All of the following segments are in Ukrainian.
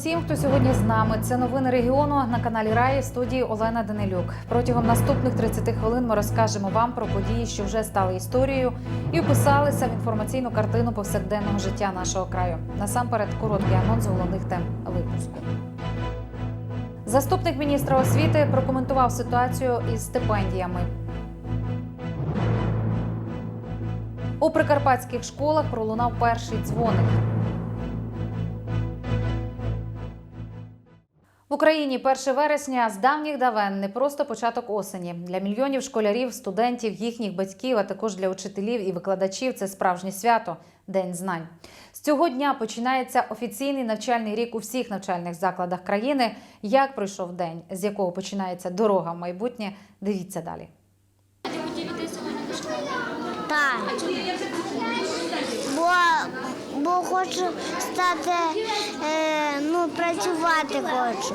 усім, хто сьогодні з нами. Це новини регіону на каналі Раї в студії Олена Данилюк. Протягом наступних 30 хвилин ми розкажемо вам про події, що вже стали історією, і вписалися в інформаційну картину повсякденного життя нашого краю. Насамперед, короткий анонс головних тем випуску. Заступник міністра освіти прокоментував ситуацію із стипендіями. У прикарпатських школах пролунав перший дзвоник. В Україні 1 вересня з давніх давен не просто початок осені. Для мільйонів школярів, студентів, їхніх батьків, а також для учителів і викладачів це справжнє свято День знань. З цього дня починається офіційний навчальний рік у всіх навчальних закладах країни. Як пройшов день, з якого починається дорога в майбутнє? Дивіться далі. Так. Бо, бо хочу стати, е, ну, працювати хочу.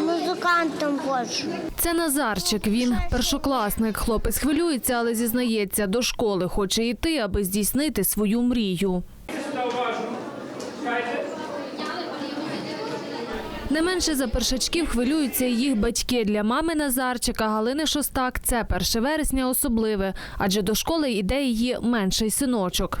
Музикантом хочу. Це Назарчик. Він першокласник. Хлопець хвилюється, але зізнається, до школи хоче йти, аби здійснити свою мрію. Не менше за першачків хвилюються і їх батьки. Для мами Назарчика Галини Шостак це 1 вересня особливе, адже до школи йде її менший синочок.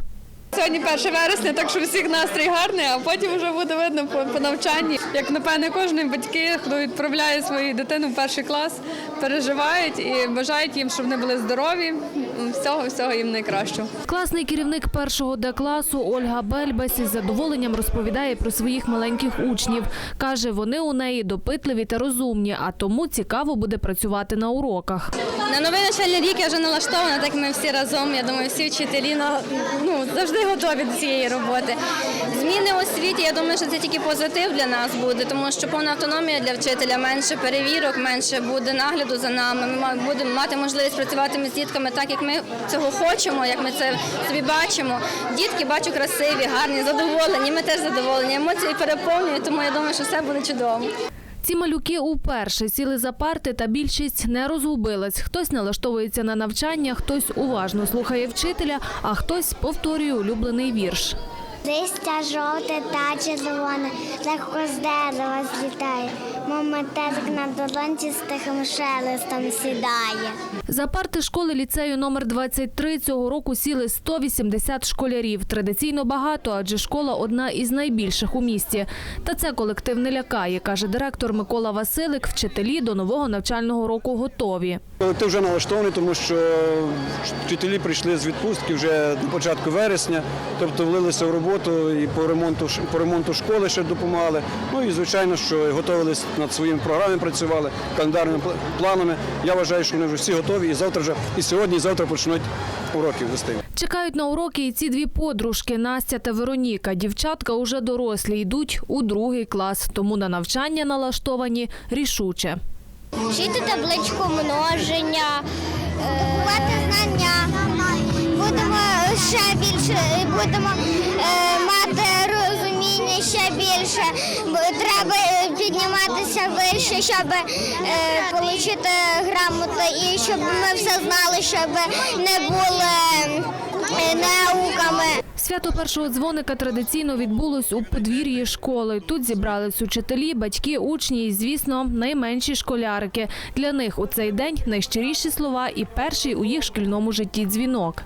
Сьогодні 1 вересня, так що всіх настрій гарний, а потім вже буде видно по, по навчанні. Як напевне, кожен батьки, хто відправляє свою дитину в перший клас, переживають і бажають їм, щоб вони були здорові. Всього всього їм найкращого. Класний керівник першого Д класу Ольга Бельбас із задоволенням розповідає про своїх маленьких учнів. Каже, вони у неї допитливі та розумні, а тому цікаво буде працювати на уроках. На новий навчальний рік я вже налаштована, так ми всі разом. Я думаю, всі вчителі на- ну, завжди готові до цієї роботи. Зміни у освіті, я думаю, що це тільки позитив для нас буде, тому що повна автономія для вчителя, менше перевірок, менше буде нагляду за нами. Ми будемо мати можливість працювати з дітками так, як ми цього хочемо, як ми це собі бачимо. Дітки бачу красиві, гарні, задоволені. Ми теж задоволені. Емоції переповнюють, тому я думаю, що все буде чудово. Ці малюки уперше сіли за парти, та більшість не розгубилась. Хтось налаштовується на навчання, хтось уважно слухає вчителя, а хтось повторює улюблений вірш. Листя жовте та червоне, легко з дерева злітає. Мама тезик на долонці з тихим шелестом сідає. За парти школи ліцею номер 23 цього року сіли 180 школярів. Традиційно багато, адже школа одна із найбільших у місті. Та це колектив не лякає, каже директор Микола Василик. Вчителі до нового навчального року готові. Колектив вже налаштований, тому що вчителі прийшли з відпустки вже на початку вересня, тобто влилися в роботу і по ремонту по ремонту школи ще допомагали. Ну і звичайно, що готувалися над своїми програмами, працювали календарними планами. Я вважаю, що вони вже всі готові і завтра вже і сьогодні, і завтра почнуть уроки вести. Чекають на уроки і ці дві подружки Настя та Вероніка. Дівчатка уже дорослі йдуть у другий клас, тому на навчання налаштовані рішуче. Вчити табличку множення, купувати знання. Будемо ще більше, будемо е, мати ще більше. Треба е, підніматися вище, щоб е, отримати грамоту і щоб ми все знали, щоб не були е, науками. Свято першого дзвоника традиційно відбулось у подвір'ї школи. Тут зібрались учителі, батьки, учні і, звісно, найменші школярики. Для них у цей день найщиріші слова і перший у їх шкільному житті дзвінок.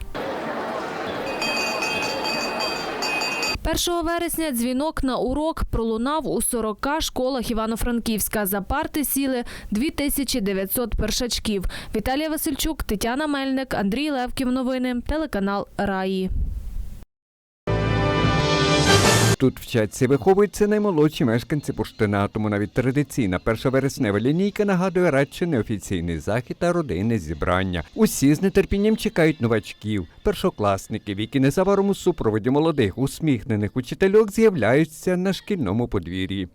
1 вересня дзвінок на урок пролунав у 40 школах Івано-Франківська. За парти сіли 2900 першачків. Віталія Васильчук, Тетяна Мельник, Андрій Левків. Новини, телеканал Раї. Тут вчаться і виховуються наймолодші мешканці Пуштина, тому навіть традиційна перша вереснева лінійка нагадує радше неофіційний захід та родинне зібрання. Усі з нетерпінням чекають новачків, першокласників, які незабаром у супроводі молодих усміхнених учительок з'являються на шкільному подвір'ї.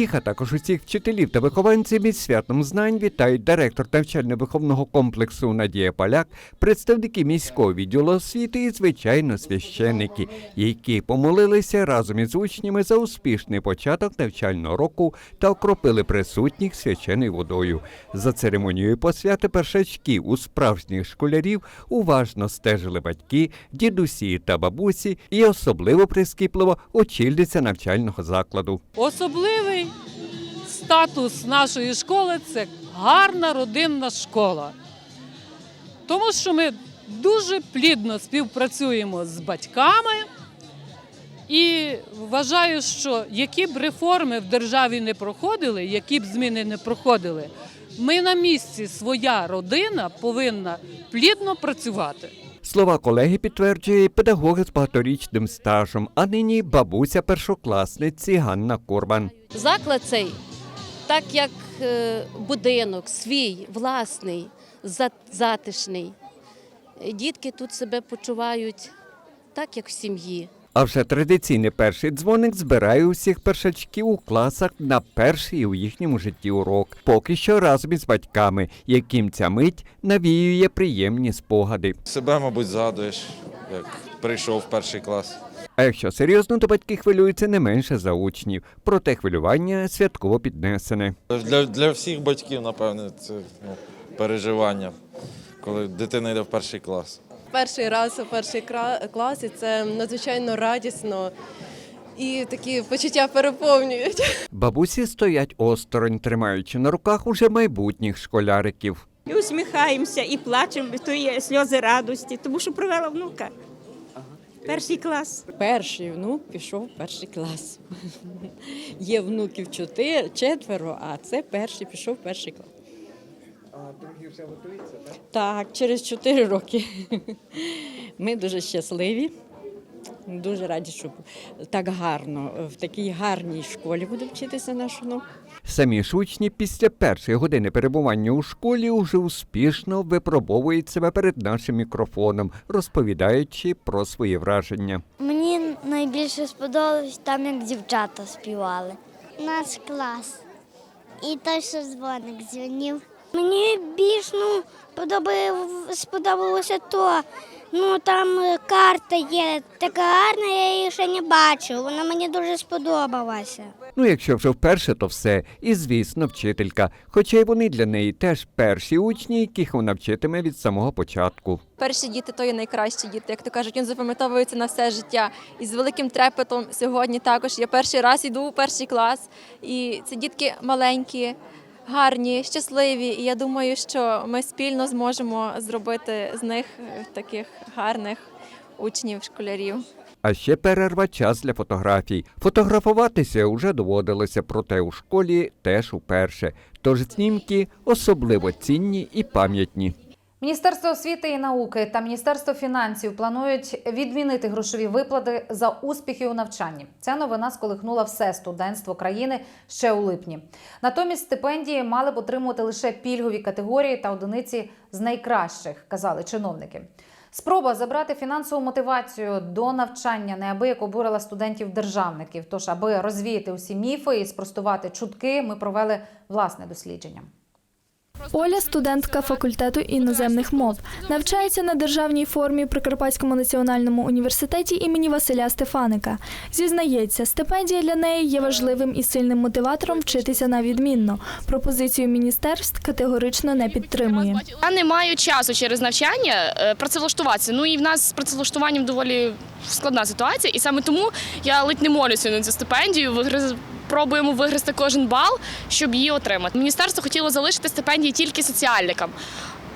Їх, а також усіх вчителів та вихованців із святом знань вітають директор навчально-виховного комплексу Надія Поляк, представники міського відділу освіти і, звичайно, священники, які помолилися разом із учнями за успішний початок навчального року та окропили присутніх свяченою водою. За церемонією посвяти першачків у справжніх школярів уважно стежили батьки, дідусі та бабусі і особливо прискіпливо очільниця навчального закладу. Особливий статус нашої школи це гарна родинна школа. Тому що ми дуже плідно співпрацюємо з батьками і вважаю, що які б реформи в державі не проходили, які б зміни не проходили, ми на місці, своя родина повинна плідно працювати. Слова колеги підтверджує педагоги з багаторічним стажем, а нині бабуся першокласниці Ганна Корбан. Заклад цей, так як е, будинок свій, власний, за- затишний. Дітки тут себе почувають так, як в сім'ї. А вже традиційний перший дзвоник збирає усіх першачків у класах на перший у їхньому житті урок. Поки що разом із батьками, яким ця мить навіює приємні спогади. Себе, мабуть, згадуєш, як прийшов в перший клас. А якщо серйозно, то батьки хвилюються не менше за учнів. Проте хвилювання святково піднесене. Для, для всіх батьків, напевне, це ну, переживання, коли дитина йде в перший клас. Перший раз у перший кра- класі це надзвичайно радісно і такі почуття переповнюють. Бабусі стоять осторонь, тримаючи на руках уже майбутніх школяриків. І усміхаємося, і плачемо, то є сльози радості, тому що провела внука. Перший клас. Перший внук пішов в перший клас. Є внуків чотири, четверо, а це перший пішов в перший клас. А другий вже готується, так? Так, через чотири роки. Ми дуже щасливі. Дуже раді, що так гарно в такій гарній школі буде вчитися наш внук. Самі ж учні після першої години перебування у школі уже успішно випробовують себе перед нашим мікрофоном, розповідаючи про свої враження. Мені найбільше сподобалось там, як дівчата співали. Наш клас. І той, що дзвоник дзвонив. Мені більш ну, подобав- сподобалося то. Ну там е, карта є така гарна, я її ще не бачив. Вона мені дуже сподобалася. Ну, якщо вже вперше, то все. І звісно, вчителька. Хоча й вони для неї теж перші учні, яких вона вчитиме від самого початку. Перші діти то є найкращі діти, як то кажуть, він запам'ятовується на все життя. І з великим трепетом сьогодні також я перший раз йду у перший клас, і це дітки маленькі, гарні, щасливі. І я думаю, що ми спільно зможемо зробити з них е, таких гарних учнів, школярів. А ще перерва час для фотографій. Фотографуватися вже доводилося, проте у школі теж уперше. Тож знімки особливо цінні і пам'ятні. Міністерство освіти і науки та Міністерство фінансів планують відмінити грошові виплати за успіхи у навчанні. Ця новина сколихнула все студентство країни ще у липні. Натомість стипендії мали б отримувати лише пільгові категорії та одиниці з найкращих, казали чиновники. Спроба забрати фінансову мотивацію до навчання неабияк обурила студентів-державників. Тож, аби розвіяти усі міфи і спростувати чутки, ми провели власне дослідження. Оля студентка факультету іноземних мов. Навчається на державній формі при Карпатському національному університеті імені Василя Стефаника. Зізнається, стипендія для неї є важливим і сильним мотиватором вчитися на відмінно. Пропозицію міністерств категорично не підтримує. Я не маю часу через навчання е, працевлаштуватися. Ну і в нас з працевлаштуванням доволі складна ситуація, і саме тому я ледь не молюся на цю стипендію. Пробуємо вигризти кожен бал, щоб її отримати. Міністерство хотіло залишити стипендії тільки соціальникам.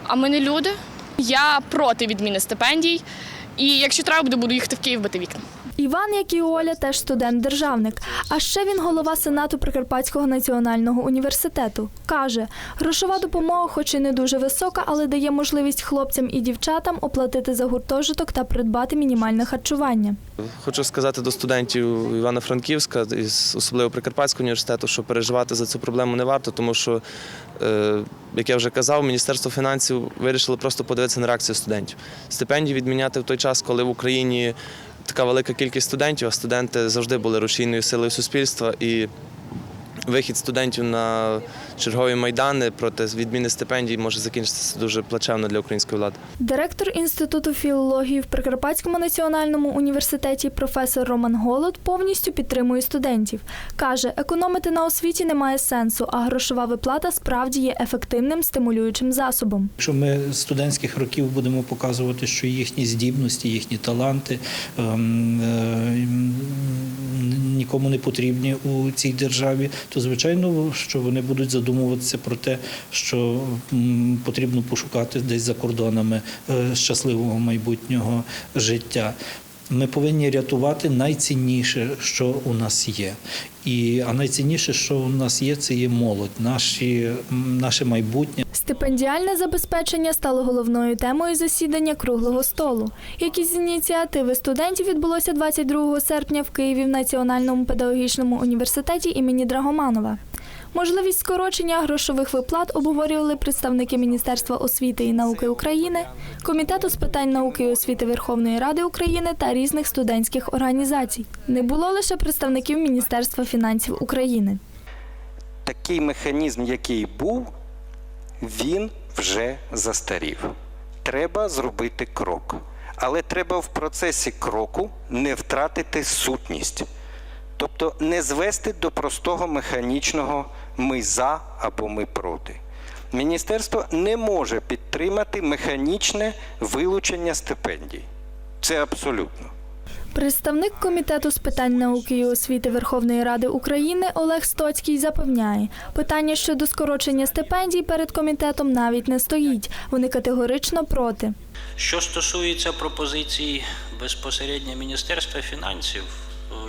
А ми не люди. Я проти відміни стипендій. І якщо треба буде, буду їхати в Київ бити вікна. Іван, як і Оля, теж студент-державник. А ще він голова Сенату Прикарпатського національного університету. Каже, грошова допомога, хоч і не дуже висока, але дає можливість хлопцям і дівчатам оплатити за гуртожиток та придбати мінімальне харчування. Хочу сказати до студентів Івано-Франківська, із особливо Прикарпатського університету, що переживати за цю проблему не варто, тому що, е, як я вже казав, Міністерство фінансів вирішило просто подивитися на реакцію студентів. Стипендії відміняти в той час, коли в Україні така велика кількість студентів, а студенти завжди були рушійною силою суспільства. І вихід студентів на чергові майдани проти відміни стипендій може закінчитися дуже плачевно для української влади. Директор Інституту філології в Прикарпатському національному університеті професор Роман Голод повністю підтримує студентів. Каже, економити на освіті немає сенсу, а грошова виплата справді є ефективним стимулюючим засобом. Якщо ми з студентських років будемо показувати, що їхні здібності, їхні таланти ем, е, нікому не потрібні у цій державі, то звичайно, що вони будуть задумуватися про те, що потрібно пошукати десь за кордонами е, щасливого майбутнього життя. Ми повинні рятувати найцінніше, що у нас є. І, а найцінніше, що у нас є, це є молодь, наші, наше майбутнє. Стипендіальне забезпечення стало головною темою засідання круглого столу. Якісь з ініціативи студентів відбулося 22 серпня в Києві в Національному педагогічному університеті імені Драгоманова. Можливість скорочення грошових виплат обговорювали представники Міністерства освіти і науки України, Комітету з питань науки і освіти Верховної Ради України та різних студентських організацій. Не було лише представників Міністерства фінансів України. такий механізм, який був, він вже застарів. Треба зробити крок. Але треба в процесі кроку не втратити сутність. Тобто не звести до простого механічного ми за або ми проти. Міністерство не може підтримати механічне вилучення стипендій. Це абсолютно. Представник комітету з питань науки і освіти Верховної Ради України Олег Стоцький запевняє, питання щодо скорочення стипендій перед комітетом навіть не стоїть. Вони категорично проти. Що стосується пропозицій безпосередньо Міністерства фінансів,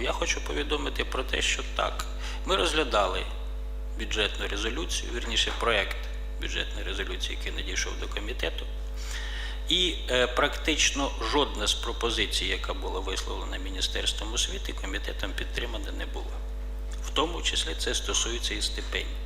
я хочу повідомити про те, що так, ми розглядали бюджетну резолюцію, вірніше проект бюджетної резолюції, який надійшов до комітету. І е, практично жодна з пропозицій, яка була висловлена Міністерством освіти, комітетом підтримана не була. В тому числі це стосується і стипендій.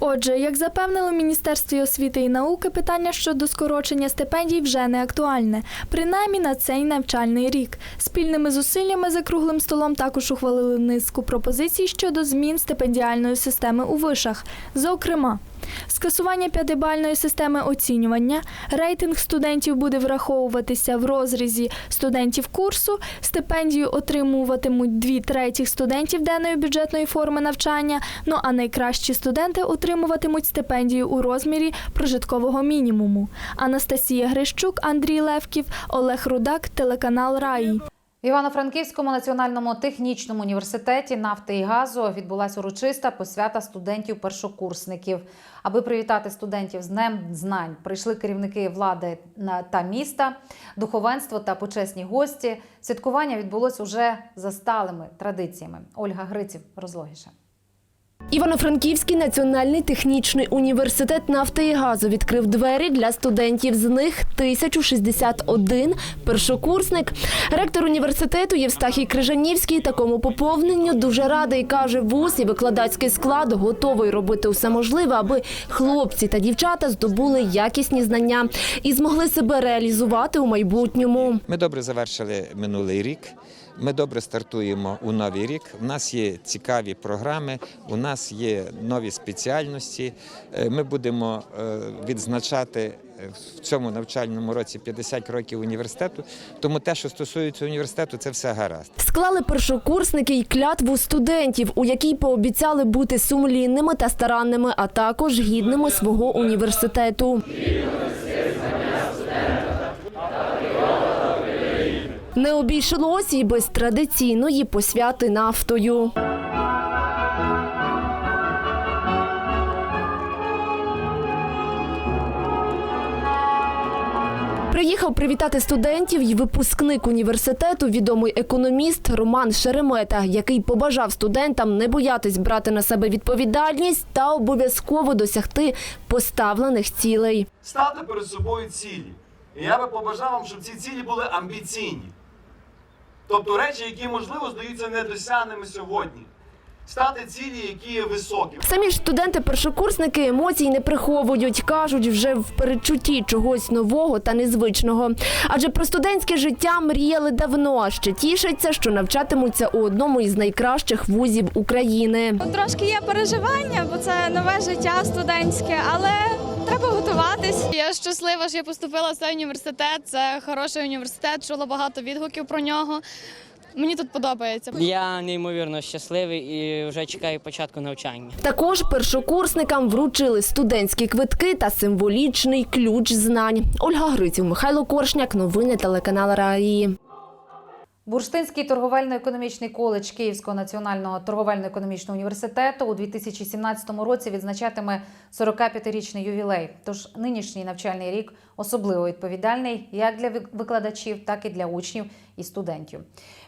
Отже, як запевнили в Міністерстві освіти і науки, питання щодо скорочення стипендій вже не актуальне, принаймні на цей навчальний рік. Спільними зусиллями за круглим столом також ухвалили низку пропозицій щодо змін стипендіальної системи у вишах. Зокрема, скасування п'ятибальної системи оцінювання, рейтинг студентів буде враховуватися в розрізі студентів курсу, стипендію отримуватимуть дві третіх студентів денної бюджетної форми навчання. Ну а найкращі студенти отримуватимуть стипендію у розмірі прожиткового мінімуму. Анастасія Грищук, Андрій Левків, Олег Рудак, телеканал Раї. Івано-Франківському національному технічному університеті нафти і газу відбулася урочиста посвята студентів-першокурсників. Аби привітати студентів з Днем знань, прийшли керівники влади та міста, духовенство та почесні гості. Святкування відбулось уже за сталими традиціями. Ольга Гриців розлогіше. Івано-Франківський національний технічний університет нафти і газу відкрив двері для студентів. З них 1061 першокурсник. Ректор університету Євстахій Крижанівський такому поповненню дуже радий. каже, вуз і викладацький склад готовий робити усе можливе, аби хлопці та дівчата здобули якісні знання і змогли себе реалізувати у майбутньому. Ми добре завершили минулий рік. Ми добре стартуємо у новий рік. У нас є цікаві програми, у нас є нові спеціальності. Е, Ми будемо е, відзначати е, в цьому навчальному році 50 років університету. Тому те, що стосується університету, це все гаразд. Склали першокурсники й клятву студентів, у якій пообіцяли бути сумлінними та старанними, а також гідними свого університету. Не обійшлось і без традиційної посвяти нафтою. Приїхав привітати студентів й випускник університету, відомий економіст Роман Шеремета, який побажав студентам не боятись брати на себе відповідальність та обов'язково досягти поставлених цілей. Ставте перед собою цілі. І я би побажав вам, щоб ці цілі були амбіційні. Тобто речі, які, можливо, здаються недосягними сьогодні. Ставте цілі, які є високі. Самі ж студенти-першокурсники емоцій не приховують, кажуть вже в передчутті чогось нового та незвичного. Адже про студентське життя мріяли давно, а ще тішаться, що навчатимуться у одному із найкращих вузів України. Трошки є переживання, бо це нове життя студентське, але треба готуватись. Я щаслива, що я поступила в цей університет. Це хороший університет, чула багато відгуків про нього. Мені тут подобається. Я неймовірно щасливий і вже чекаю початку навчання. Також першокурсникам вручили студентські квитки та символічний ключ знань. Ольга Гриців, Михайло Коршняк. Новини телеканал Раї. Бурштинський торговельно-економічний коледж Київського національного торговельно-економічного університету у 2017 році відзначатиме 45-річний ювілей. Тож нинішній навчальний рік особливо відповідальний як для викладачів, так і для учнів і студентів.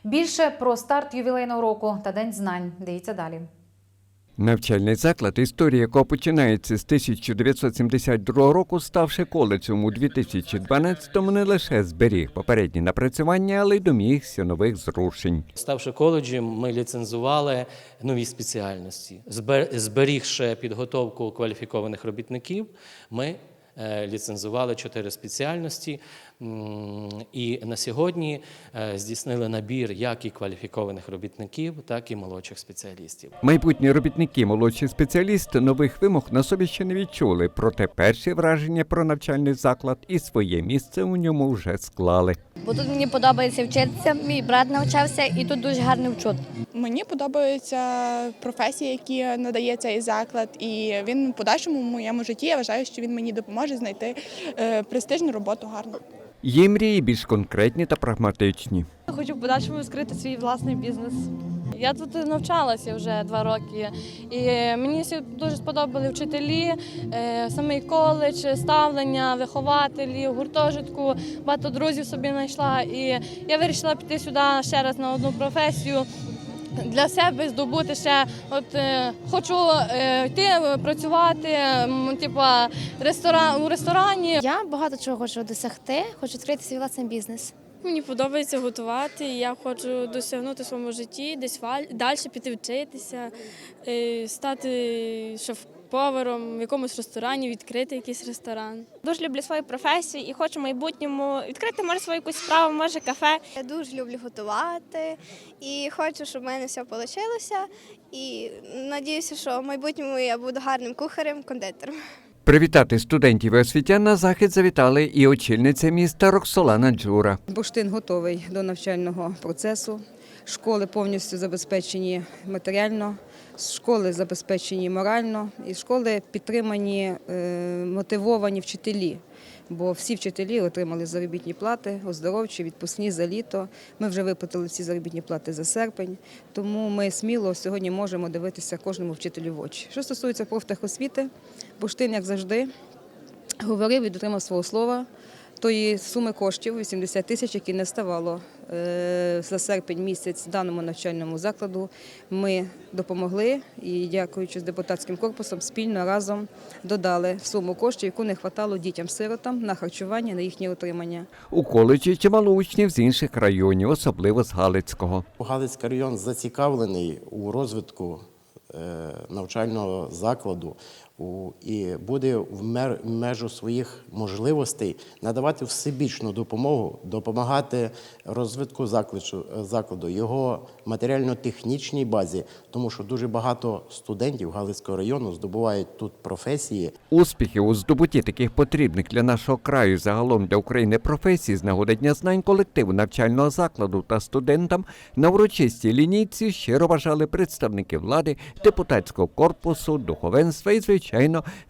Більше про старт ювілейного року та день знань. Дивіться далі. Навчальний заклад, історія якого починається з 1972 року, ставши коледжем у 2012-му, не лише зберіг попередні напрацювання, але й домігся нових зрушень. Ставши коледжем, ми ліцензували нові спеціальності. Збер- Зберігши підготовку кваліфікованих робітників, ми ліцензували чотири спеціальності. І на сьогодні е, здійснили набір як і кваліфікованих робітників, так і молодших спеціалістів. Майбутні робітники, молодші спеціалісти нових вимог на собі ще не відчули, проте перші враження про навчальний заклад і своє місце у ньому вже склали. Бо тут мені подобається вчитися. Мій брат навчався, і тут дуже гарно вчуть. Мені подобаються професії, які надає цей заклад, і він в подальшому в моєму житті я вважаю, що він мені допоможе знайти е, престижну роботу гарну. Є мрії більш конкретні та прагматичні. Хочу в подальшому відкрити свій власний бізнес. Я тут навчалася вже два роки, і мені дуже сподобали вчителі, е, самий коледж, ставлення, вихователі, гуртожитку. Багато друзів собі знайшла. І я вирішила піти сюди ще раз на одну професію. Для себе здобути ще, от е, хочу е, йти е, працювати, м, типа ресторан у ресторані. Я багато чого хочу досягти, хочу відкрити свій власний бізнес. Мені подобається готувати. і Я хочу досягнути в своєму житті, десь далі піти вчитися, е, стати шеф-поваром в якомусь ресторані, відкрити якийсь ресторан. Дуже люблю свою професію і хочу в майбутньому відкрити може свою якусь справу, може кафе. Я дуже люблю готувати і хочу, щоб в мене все вийшло. І сподіваюся, що в майбутньому я буду гарним кухарем, кондитером. Привітати студентів і освітян на захід завітали і очільниця міста Роксолана Джура. Бурштин готовий до навчального процесу. Школи повністю забезпечені матеріально, школи забезпечені морально, і школи підтримані, е, мотивовані вчителі. Бо всі вчителі отримали заробітні плати, оздоровчі, відпускні за літо. Ми вже виплатили ці заробітні плати за серпень, тому ми сміло сьогодні можемо дивитися кожному вчителю в очі. Що стосується профтехосвіти, Бурштин, як завжди, говорив і дотримав свого слова. Тої суми коштів 80 тисяч, які не ставало за серпень місяць даному навчальному закладу. Ми допомогли і, дякуючи з депутатським корпусом, спільно разом додали суму коштів, яку не вистачало дітям-сиротам на харчування, на їхнє утримання. У коледжі чимало учнів з інших районів, особливо з Галицького. Галицький район зацікавлений у розвитку е, навчального закладу і буде в межу своїх можливостей надавати всебічну допомогу, допомагати розвитку закладу, закладу, його матеріально-технічній базі, тому що дуже багато студентів Галицького району здобувають тут професії, Успіхи у здобутті таких потрібних для нашого краю загалом для України професій з нагоди Дня знань колективу навчального закладу та студентам на урочистій лінійці щиро бажали представники влади, депутатського корпусу, духовенства і, звичайно,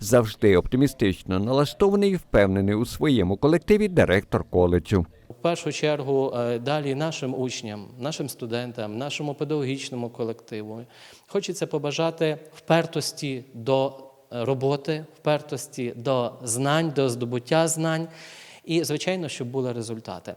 завжди оптимістично налаштований і впевнений у своєму колективі директор коледжу. В першу чергу е, далі нашим учням, нашим студентам, нашому педагогічному колективу хочеться побажати впертості до е, роботи, впертості до знань, до здобуття знань і, звичайно, щоб були результати.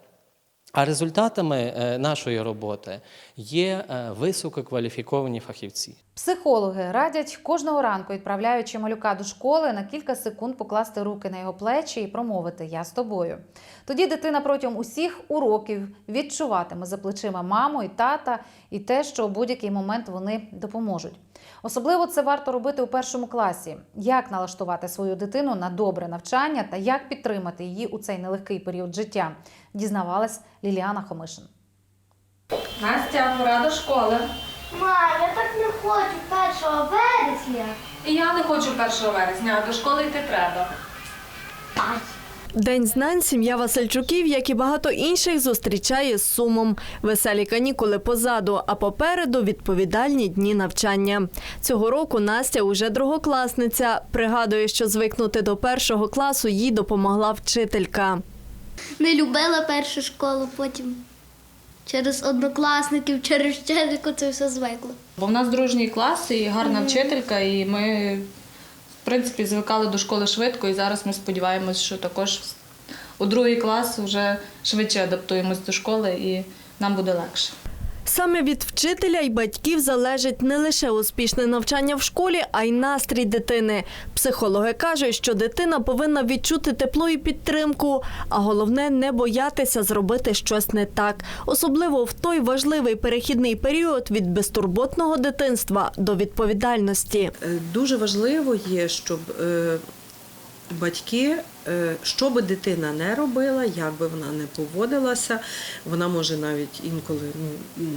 А результатами е, нашої роботи є е, висококваліфіковані фахівці. Психологи радять кожного ранку, відправляючи малюка до школи, на кілька секунд покласти руки на його плечі і промовити Я з тобою. Тоді дитина протягом усіх уроків відчуватиме за плечима маму і тата, і те, що у будь-який момент вони допоможуть. Особливо це варто робити у першому класі. Як налаштувати свою дитину на добре навчання та як підтримати її у цей нелегкий період життя, дізнавалась Ліліана Хомишин. Настя, пора до школи. Ма, я так не хочу 1 вересня. І я не хочу 1 вересня, а до школи йти треба. День знань сім'я Васильчуків, як і багато інших, зустрічає з сумом. Веселі канікули позаду, а попереду відповідальні дні навчання. Цього року Настя уже другокласниця. Пригадує, що звикнути до першого класу їй допомогла вчителька. Не любила першу школу, потім через однокласників, через вчительку це все звикло. Бо в нас дружній клас і гарна вчителька, і ми, принципі, звикали до школи швидко, і зараз ми сподіваємось, що також у другий клас вже швидше адаптуємось до школи і нам буде легше. Саме від вчителя і батьків залежить не лише успішне навчання в школі, а й настрій дитини. Психологи кажуть, що дитина повинна відчути тепло і підтримку, а головне не боятися зробити щось не так, особливо в той важливий перехідний період від безтурботного дитинства до відповідальності. Е, Дуже важливо є, щоб е, батьки, що би дитина не робила, як би вона не поводилася, вона може навіть інколи ну,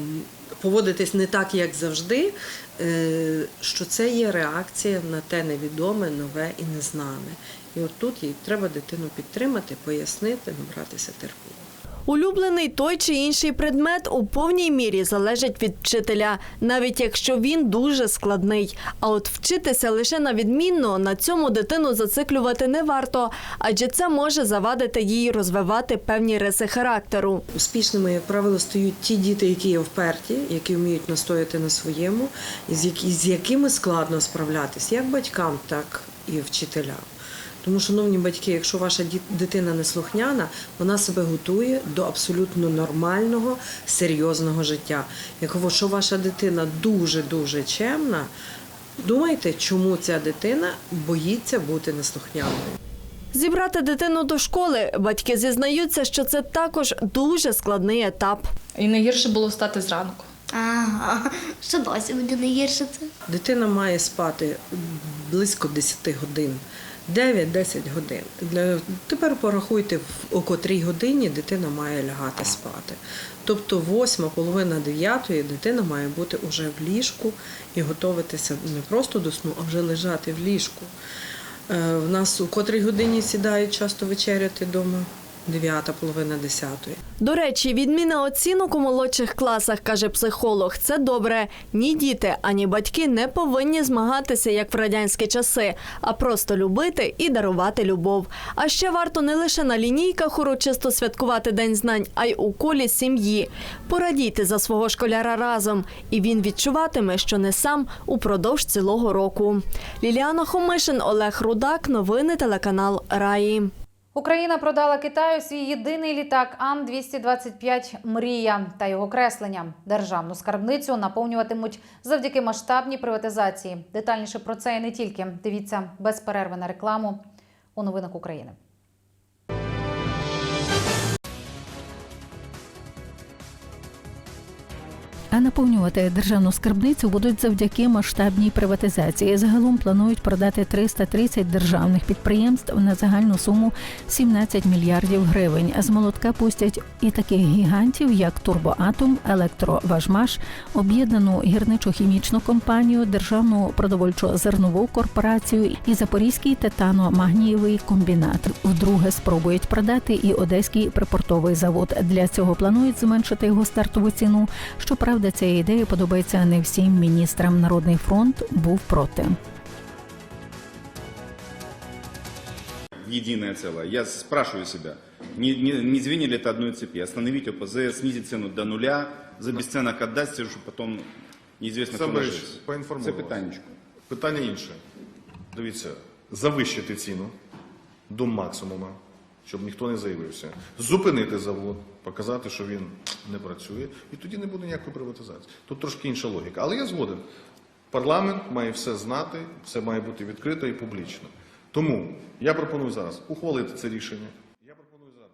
поводитись не так, як завжди, е, що це є реакція на те невідоме, нове і незнане. І от тут їй треба дитину підтримати, пояснити, набратися терпіння. Улюблений той чи інший предмет у повній мірі залежить від вчителя, навіть якщо він дуже складний. А от вчитися лише на відмінно на цьому дитину зациклювати не варто, адже це може завадити їй розвивати певні риси характеру. Успішними, як правило, стають ті діти, які є вперті, які вміють настояти на своєму, і з, якими складно справлятись, як батькам, так і вчителям. Тому, шановні батьки, якщо ваша дитина неслухняна, вона себе готує до абсолютно нормального, серйозного життя. Якщо ваша дитина дуже-дуже чемна, думайте, чому ця дитина боїться бути неслухняною. Зібрати дитину до школи батьки зізнаються, що це також дуже складний етап. І найгірше було встати зранку. Ага, що досі буде не гірше це. Дитина має спати близько 10 годин. 9-10 годин. Тепер порахуйте, о котрій годині дитина має лягати спати. Тобто, восьма, половина дев'ятої дитина має бути уже в ліжку і готуватися не просто до сну, а вже лежати в ліжку. Е, В нас у котрій годині сідають часто вечеряти вдома? Дев'ята, половина десятої. До речі, відміна оцінок у молодших класах, каже психолог, це добре. Ні діти, ані батьки не повинні змагатися, як в радянські часи, а просто любити і дарувати любов. А ще варто не лише на лінійках урочисто святкувати День знань, а й у колі сім'ї. Порадійте за свого школяра разом, і він відчуватиме, що не сам упродовж цілого року. Ліліана Хомишин, Олег Рудак. Новини телеканал Раї. Україна продала Китаю свій єдиний літак Ан-225 Мрія та його креслення. Державну скарбницю наповнюватимуть завдяки масштабній приватизації. Детальніше про це і не тільки. Дивіться без перерви на рекламу у новинах України. А наповнювати державну скарбницю будуть завдяки масштабній приватизації. Загалом планують продати 330 державних підприємств на загальну суму 17 мільярдів гривень. З молотка пустять і таких гігантів, як Турбоатом, Електроважмаш, об'єднану гірничо-хімічну компанію, державну продовольчо-зернову корпорацію і Запорізький титано-магнієвий комбінат. Вдруге спробують продати і Одеський припортовий завод. Для цього планують зменшити його стартову ціну. Щоправда, ця ідея подобається не всім міністрам. Народний фронт був проти. единое целое. Я спрашиваю себя, не, не, не звенья ли это одной цепи? Остановить ОПЗ, снизить цену до нуля, за бесценок отдать, чтобы потом неизвестно куда поінформую Це вас. Питання інше. Дивіться, завищити ціну до максимуму, щоб ніхто не заявився. Зупинити завод, показати, що він не працює, і тоді не буде ніякої приватизації. Тут трошки інша логіка. Але я згоден. Парламент має все знати, все має бути відкрито і публічно. Тому я пропоную зараз ухвалити це рішення. Я пропоную зараз.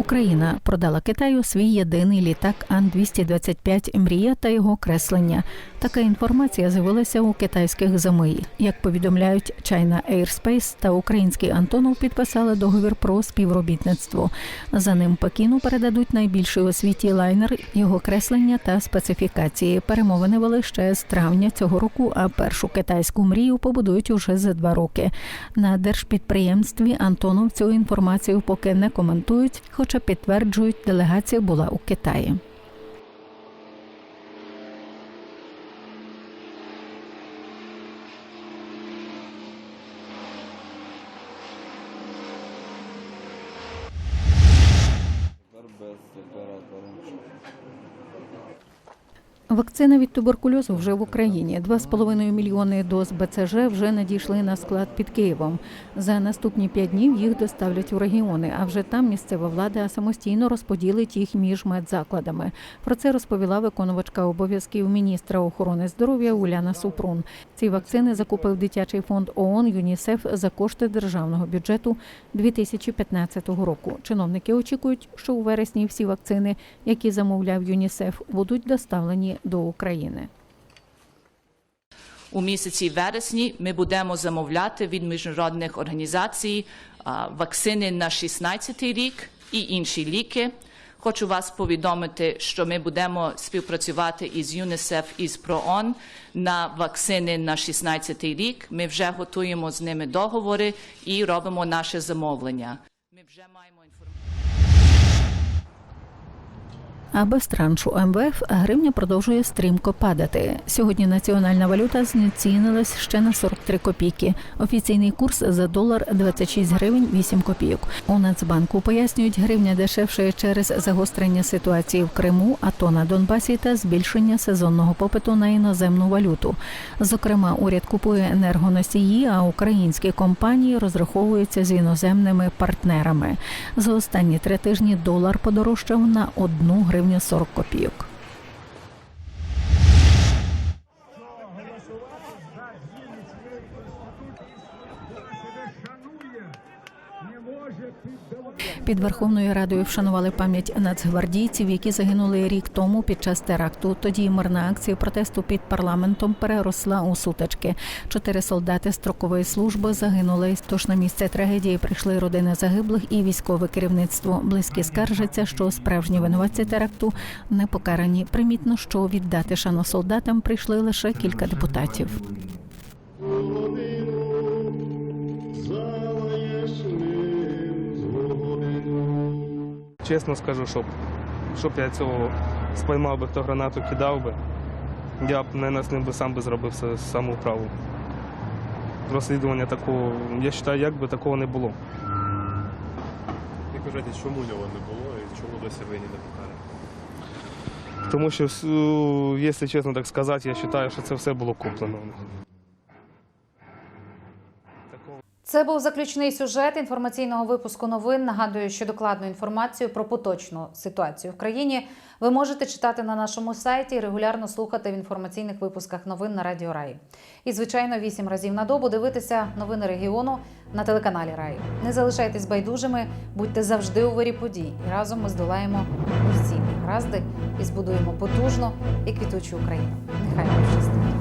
Україна продала Китаю свій єдиний літак Ан-225 Мрія та його креслення. Така інформація з'явилася у китайських ЗМІ. Як повідомляють China Airspace та український Антонов підписали договір про співробітництво. За ним Пекіну передадуть найбільший у світі лайнер, його креслення та специфікації. Перемовини вели ще з травня цього року, а першу китайську мрію побудують уже за два роки. На держпідприємстві Антонов цю інформацію поки не коментують, хоча підтверджують, делегація була у Китаї. Вакцина від туберкульозу вже в Україні. 2,5 мільйони доз БЦЖ вже надійшли на склад під Києвом. За наступні п'ять днів їх доставлять у регіони. А вже там місцева влада самостійно розподілить їх між медзакладами. Про це розповіла виконувачка обов'язків міністра охорони здоров'я Уляна Супрун. Ці вакцини закупив дитячий фонд ООН ЮНІСЕФ за кошти державного бюджету 2015 року. Чиновники очікують, що у вересні всі вакцини, які замовляв ЮНІСЕФ, будуть доставлені до України. У місяці вересні ми будемо замовляти від міжнародних організацій вакцини на 16 рік і інші ліки. Хочу вас повідомити, що ми будемо співпрацювати із ЮНІСЕФ і з ПРООН на вакцини на 16 рік. Ми вже готуємо з ними договори і робимо наше замовлення. Ми вже маємо А без траншу МВФ гривня продовжує стрімко падати. Сьогодні національна валюта знецінилась ще на 43 копійки. Офіційний курс за долар 26 гривень 8 копійок. У Нацбанку пояснюють, гривня дешевше через загострення ситуації в Криму, АТО на Донбасі та збільшення сезонного попиту на іноземну валюту. Зокрема, уряд купує енергоносії, а українські компанії розраховуються з іноземними партнерами. За останні три тижні долар подорожчав на 1 гривню 40 копійок. Під Верховною Радою вшанували пам'ять нацгвардійців, які загинули рік тому під час теракту. Тоді мирна акція протесту під парламентом переросла у сутички. Чотири солдати строкової служби загинули. Тож на місце трагедії прийшли родини загиблих і військове керівництво. Близькі скаржаться, що справжні винуватці теракту не покарані. Примітно, що віддати шану солдатам прийшли лише кілька депутатів. Чесно скажу, щоб, щоб я цього спіймав би, хто гранату кидав би, я б не з ним би сам би зробив саму праву. Розслідування такого, я вважаю, як би такого не було. Як вважаєте, чому його не було і чому досі винні не покарані? Тому що, якщо чесно так сказати, я вважаю, що це все було куплено. у них. Це був заключний сюжет інформаційного випуску новин. Нагадую, що докладну інформацію про поточну ситуацію в країні ви можете читати на нашому сайті і регулярно слухати в інформаційних випусках новин на Радіо Раї. І, звичайно, вісім разів на добу дивитися новини регіону на телеканалі Раї. Не залишайтесь байдужими, будьте завжди у вирі подій. І разом ми здолаємо усі негаразди і збудуємо потужну і квітучу Україну. Нехай вам!